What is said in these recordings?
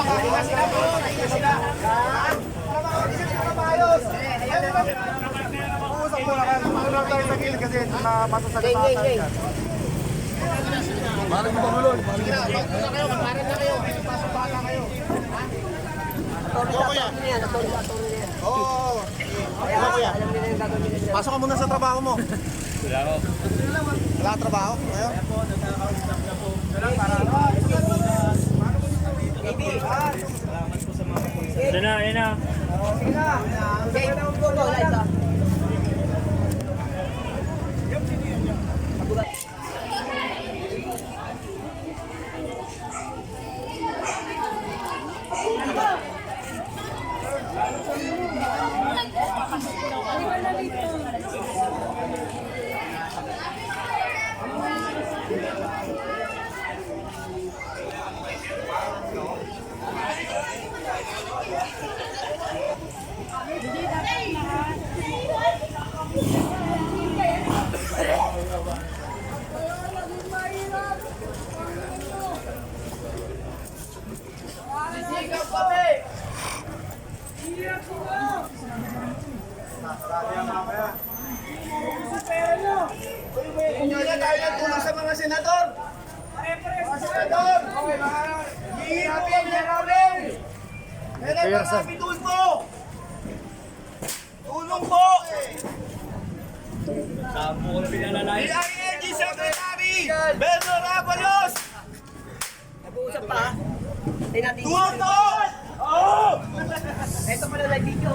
makahinga sila po. Makahinga sila. Para makahinga sila na maayos. Uusap muna kayo. Muna lang tayo sa gilid kasi masasalita tayo dyan. Parang magulo. Sige na, na kayo. Magparin na kayo. Pasok bata kayo. Oo. Oo, kuya. Pasok ka muna sa trabaho mo. Wala ko. Wala trabaho? Ngayon? Yan na, yan na. Hindi na tayo nagtulong sa mga senador. Mga senador. Hihirapin niya namin. Kaya marami tulpo. Tulong po. Saan mo ko na pinalalayan? PILG Secretary Pedro Rabalos. Nag-uusap pa. Natin. Tulong. Oo. Ito pala live video.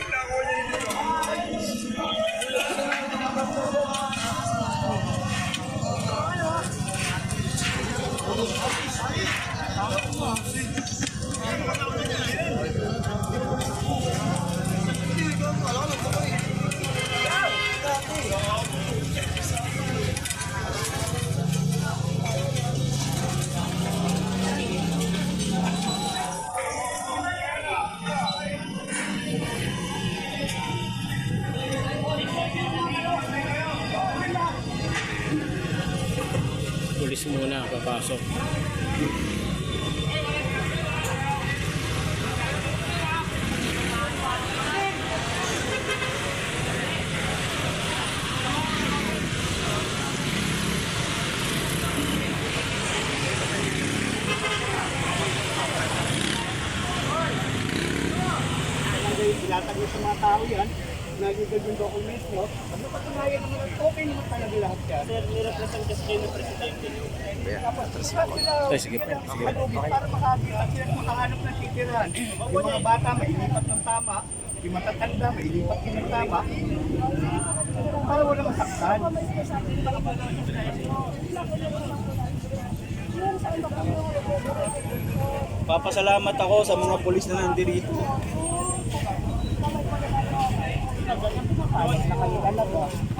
Pulis muna, papasok. Tinatagay sa mga tao yan. Nagigil yung documents nyo. Ano patunayan naman okay naman talaga lahat yan. Sir, nirepresent kasi kayo ng presidente niyo. Tapos sila Ay, sige po, sige. para makakita sila makahanap ng titirahan. Yung mga bata mailipat ng tama, yung matatanda mailipat ng tama. Para wala masaktan. Papasalamat ako sa mga pulis na nandirito. Ayos na kayo.